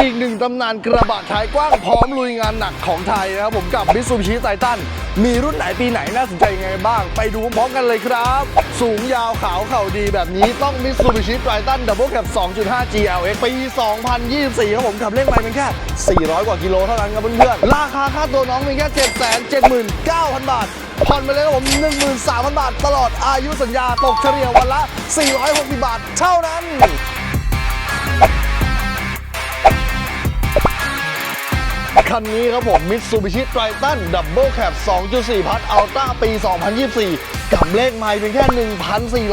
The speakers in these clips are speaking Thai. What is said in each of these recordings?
อีกหนึ่งตำนานกระบะท้ายกว้างพร้อมลุยงานหนักของไทยนะครับผมกับ Mitsubishi Titan มีรุ่นไหนปีไหนน่าสนใจยังไงบ้าง ไปดูพร้อมๆกันเลยครับ สูงยาวขาวเข่าดีแบบนี้ต้อง Mitsubishi Titan Double Cab 2.5 GLX ปี 2024 ครับผมขับเร่งไปเป็นแค่ 400 กว่ากิโลเท่านั้นครับเพื่อนๆ ราคาค่าตัวน้องเพียงแค่ 779,000 บาทผ่อนไปเลยครับผม 13,000 บาท ตลอดอายุสัญญาตกเฉลี่ยวันละ 460 บาท เท่านั้น คันนี้ครับผม Mitsubishi Triton Double Cab 2.4 พัท Ultra ปี 2024 กับเลขไมล์เพียงแค่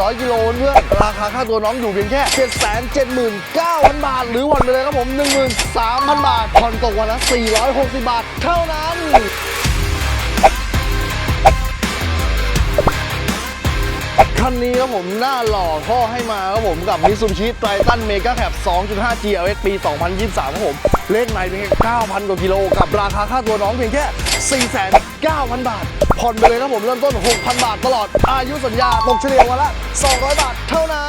1,400 กิโลเพื่อน ราคาค่าตัวน้องอยู่เพียงแค่ 779,000 บาท หรือผ่อนไปเลยครับผม 13,000 บาท ผ่อนตกวันละ 460 บาท เท่านั้นคันนี้ครับผมหน้าหล่อท่อให้มาครับผมกับ Mitsubishi Triton Mega Cab 2.5 GLX ปี 2023 ครับผม เลขไมล์เพียงแค่9,000 กว่ากิโล กับราคาค่าตัวน้องเพียงแค่ 4,900 บาท ผ่อนไปเลยครับผมเริ่มต้น 6,000 บาทตลอดอายุสัญญาตกเฉลี่ยวันละ 200 บาทเท่านั้น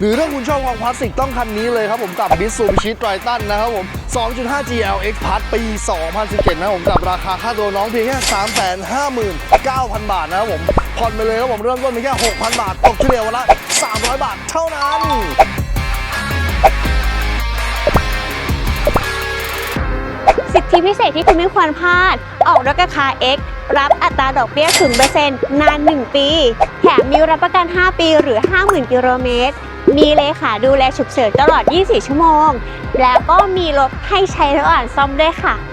หรือถ้าคุณชอบความคลาสสิกต้องคันนี้เลยครับผมกับ Mitsubishi Triton นะครับผม 2.5 GLX Plus ปี 2017 นะครับผมกับราคาค่าตัวน้องเพียงแค่ 359,000 บาทนะครับผมผ่อนไปเลยครับผมเริ่มต้นเพียงแค่ 6,000 บาท ตกเฉลี่ยวันละ 300 บาทเท่านั้นสิทธิพิเศษที่คุณไม่ควรพลาด ออกรถกับคา X รับอัตราดอกเบี้ย 0%นาน 1 ปี แถมมีรับประกัน 5 ปีหรือ 50,000 กิโลเมตร มีเลขาดูแลฉุกเฉินตลอด 24 ชั่วโมง แล้วก็มีรถให้ใช้ระหว่างซ่อมด้วยค่ะ